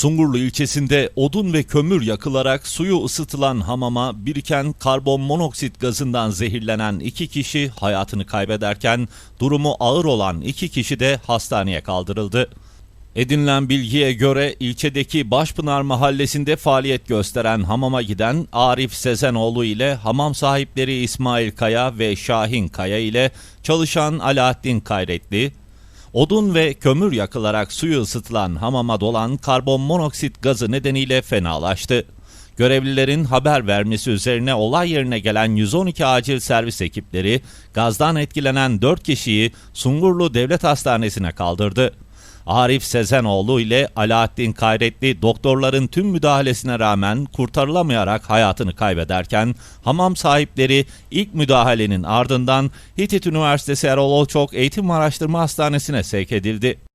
Sungurlu ilçesinde odun ve kömür yakılarak suyu ısıtılan hamama biriken karbon monoksit gazından zehirlenen iki kişi hayatını kaybederken durumu ağır olan iki kişi de hastaneye kaldırıldı. Edinilen bilgiye göre ilçedeki Başpınar mahallesinde faaliyet gösteren hamama giden Arif Sezenoğlu ile hamam sahipleri İsmail Kaya ve Şahin Kaya ile çalışan Alaaddin Kayretli, Odun ve kömür yakılarak suyu ısıtılan hamama dolan karbon monoksit gazı nedeniyle fenalaştı. Görevlilerin haber vermesi üzerine olay yerine gelen 112 acil servis ekipleri gazdan etkilenen 4 kişiyi Sungurlu Devlet Hastanesi'ne kaldırdı. Arif Sezenoğlu ile Alaaddin Kayretli doktorların tüm müdahalesine rağmen kurtarılamayarak hayatını kaybederken hamam sahipleri ilk müdahalenin ardından Hitit Üniversitesi Erol Olçok Eğitim Araştırma Hastanesi'ne sevk edildi.